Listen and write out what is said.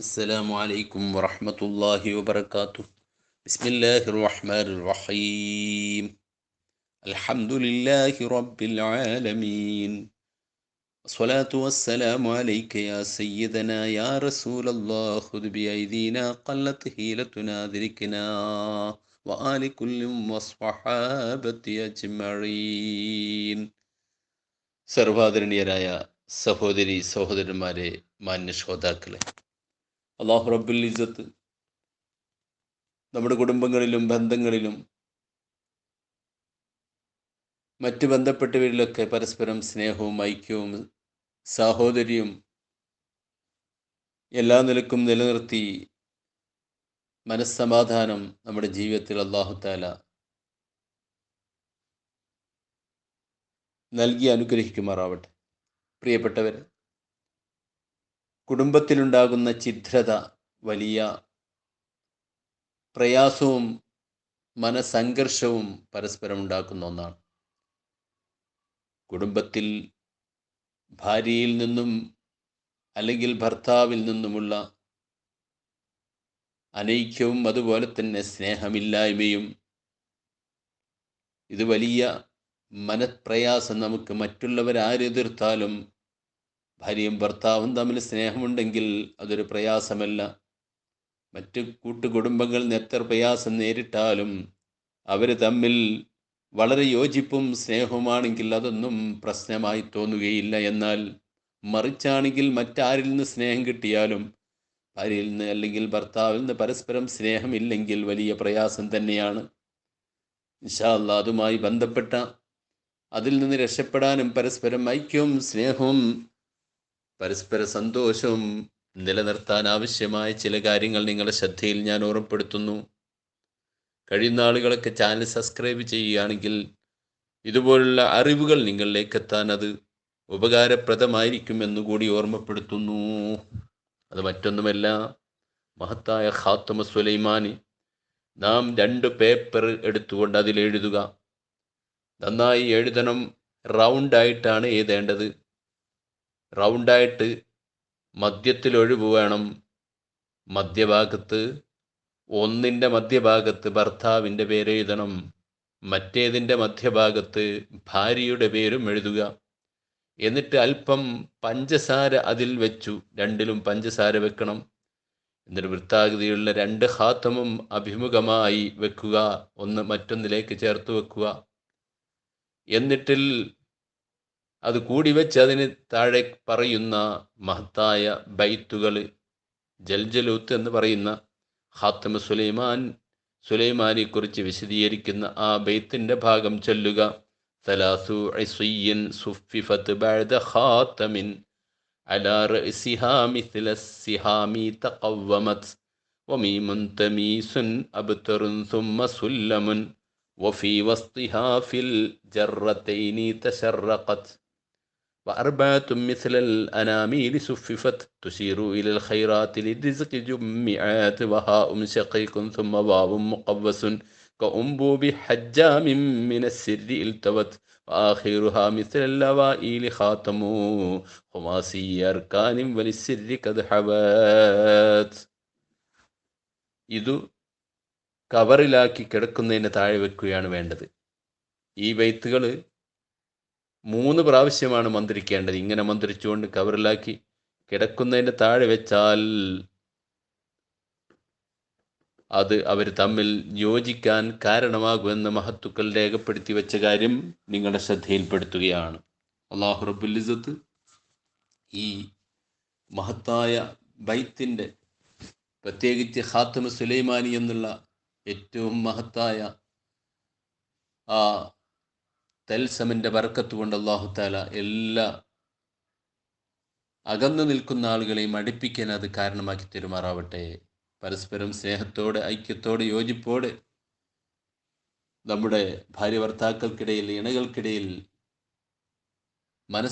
السلام عليكم ورحمة الله وبركاته بسم الله الرحمن الرحيم الحمد لله رب العالمين الصلاة والسلام عليك يا سيدنا يا رسول الله خذ بأيدينا قلت هيلتنا ذركنا وآل كل وصحابة أجمعين സർവാദരണീയരായ സഹോദരി സഹോദരന്മാരെ മാന്യ ശ്രോതാക്കളെ അള്ളാഹു റബ്ബുൽ ഇസത്ത് നമ്മുടെ കുടുംബങ്ങളിലും ബന്ധങ്ങളിലും മറ്റ് ബന്ധപ്പെട്ടവരിലൊക്കെ പരസ്പരം സ്നേഹവും ഐക്യവും സാഹോദര്യവും എല്ലാ നിലക്കും നിലനിർത്തി മനസ്സമാധാനം നമ്മുടെ ജീവിതത്തിൽ അള്ളാഹു താല നൽകി അനുഗ്രഹിക്കുമാറാവട്ടെ. പ്രിയപ്പെട്ടവർ കുടുംബത്തിലുണ്ടാകുന്ന ഛിദ്രത വലിയ പ്രയാസവും മനസംഘർഷവും പരസ്പരം ഉണ്ടാക്കുന്ന ഒന്നാണ്. കുടുംബത്തിൽ ഭാര്യയിൽ നിന്നും അല്ലെങ്കിൽ ഭർത്താവിൽ നിന്നുമുള്ള അനൈക്യവും അതുപോലെ തന്നെ സ്നേഹമില്ലായ്മയും ഇത് വലിയ മനപ്രയാസം നമുക്ക് മറ്റുള്ളവരാരെതിർത്താലും ഭാര്യയും ഭർത്താവും തമ്മിൽ സ്നേഹമുണ്ടെങ്കിൽ അതൊരു പ്രയാസമല്ല. മറ്റ് കൂട്ടുകുടുംബങ്ങൾ എത്ര പ്രയാസം നേരിട്ടാലും അവർ തമ്മിൽ വളരെ യോജിപ്പും സ്നേഹവുമാണെങ്കിൽ അതൊന്നും പ്രശ്നമായി തോന്നുകയില്ല. എന്നാൽ മറിച്ചാണെങ്കിൽ മറ്റാരിൽ നിന്ന് സ്നേഹം കിട്ടിയാലും ഭാര്യയിൽ നിന്ന് അല്ലെങ്കിൽ ഭർത്താവിൽ നിന്ന് പരസ്പരം സ്നേഹമില്ലെങ്കിൽ വലിയ പ്രയാസം തന്നെയാണ്. ഇൻഷാല്ല അതുമായി ബന്ധപ്പെട്ട അതിൽ നിന്ന് രക്ഷപ്പെടാനും പരസ്പരം ഐക്യവും സ്നേഹവും പരസ്പര സന്തോഷവും നിലനിർത്താൻ ആവശ്യമായ ചില കാര്യങ്ങൾ നിങ്ങളുടെ ശ്രദ്ധയിൽ ഞാൻ ഓർമ്മപ്പെടുത്തുന്നു. കഴിയുന്ന ആളുകളൊക്കെ ചാനൽ സബ്സ്ക്രൈബ് ചെയ്യുകയാണെങ്കിൽ ഇതുപോലുള്ള അറിവുകൾ നിങ്ങളിലേക്ക് എത്താൻ അത് ഉപകാരപ്രദമായിരിക്കുമെന്ന് കൂടി ഓർമ്മപ്പെടുത്തുന്നു. അത് മറ്റൊന്നുമല്ല മഹത്തായ ഖാത്തമ സുലൈമാന് നാം രണ്ട് പേപ്പർ എടുത്തുകൊണ്ട് അതിൽ എഴുതുക. നന്നായി എഴുതണം റൗണ്ടായിട്ടാണ് എഴുതേണ്ടത്. റൗണ്ടായിട്ട് മധ്യത്തിൽ ഒഴിവ് വേണം. മധ്യഭാഗത്ത് ഒന്നിന്റെ മധ്യഭാഗത്ത് ഭർത്താവിന്റെ പേര് എഴുതണം മറ്റേതിന്റെ മധ്യഭാഗത്ത് ഭാര്യയുടെ പേരും എഴുതുക. എന്നിട്ട് അല്പം പഞ്ചസാര അതിൽ വെച്ചു. രണ്ടിലും പഞ്ചസാര വെക്കണം. എന്നിട്ട് വൃത്താകൃതിയുള്ള രണ്ട് ഹാത്തമും അഭിമുഖമായി വെക്കുക. ഒന്ന് മറ്റൊന്നിലേക്ക് ചേർത്ത് വെക്കുക. എന്നിട്ടിൽ അത് കൂടി വെച്ച് അതിന് താഴെ പറയുന്ന മഹത്തായ ബൈത്തുകൾ ജൽജലൂത്ത് എന്ന് പറയുന്ന ഹാത്തമ സുലൈമാൻ സുലൈമാനെ കുറിച്ച് വിശദീകരിക്കുന്ന ആ ബൈത്തിൻ്റെ ഭാഗം ചൊല്ലുക സലാസു ഐസുയ്യൻ സുഫിഫത്ത് ബഅദ ഖാത്തമിൻ على رأسها مثل السهام تقومت وميم تميس أبتر ثم سلم وفي وسطها في الجرتين تشرقت وأربعة مثل الأناميل سففت تشير إلى الخيرات للرزق جمعات وهاء شقيق ثم واو مقوس كأنبوب حجام من السر التوت وآخرها مثل اللوائل خاتم خماسي أركان وللسر قد حوات ഇതു കവറിലാക്കി കിടക്കുന്നതിന് താഴെ വെക്കുകയാണ് വേണ്ടത് ഈ ബൈത്തുകൾ മൂന്ന് പ്രാവശ്യമാണ് മന്ത്രിക്കേണ്ടത്. ഇങ്ങനെ മന്ത്രിച്ചുകൊണ്ട് കവറിലാക്കി കിടക്കുന്നതിന് താഴെ വെച്ചാൽ അത് അവർ തമ്മിൽ യോജിക്കാൻ കാരണമാകുമെന്ന് മഹത്തുക്കൾ രേഖപ്പെടുത്തി വെച്ച കാര്യം നിങ്ങളുടെ ശ്രദ്ധയിൽപ്പെടുത്തുകയാണ്. അള്ളാഹു റബുലിസത്ത് ഈ മഹത്തായ ബൈത്തിന്റെ പ്രത്യേകിച്ച് ഹാത്തമ സുലൈമാനി എന്നുള്ള ഏറ്റവും മഹത്തായ ആ തൽസമിന്റെ ബർക്കത്ത് കൊണ്ട് അള്ളാഹുത്താല എല്ലാ അകന്നു നിൽക്കുന്ന ആളുകളെയും അടുപ്പിക്കാൻ അത് കാരണമാക്കി തെരുമാറാവട്ടെ. പരസ്പരം സ്നേഹത്തോടെ ഐക്യത്തോടെ യോജിപ്പോടെ നമ്മുടെ ഭാര്യ ഭർത്താക്കൾക്കിടയിൽ ഇണകൾക്കിടയിൽ മനസ്സ്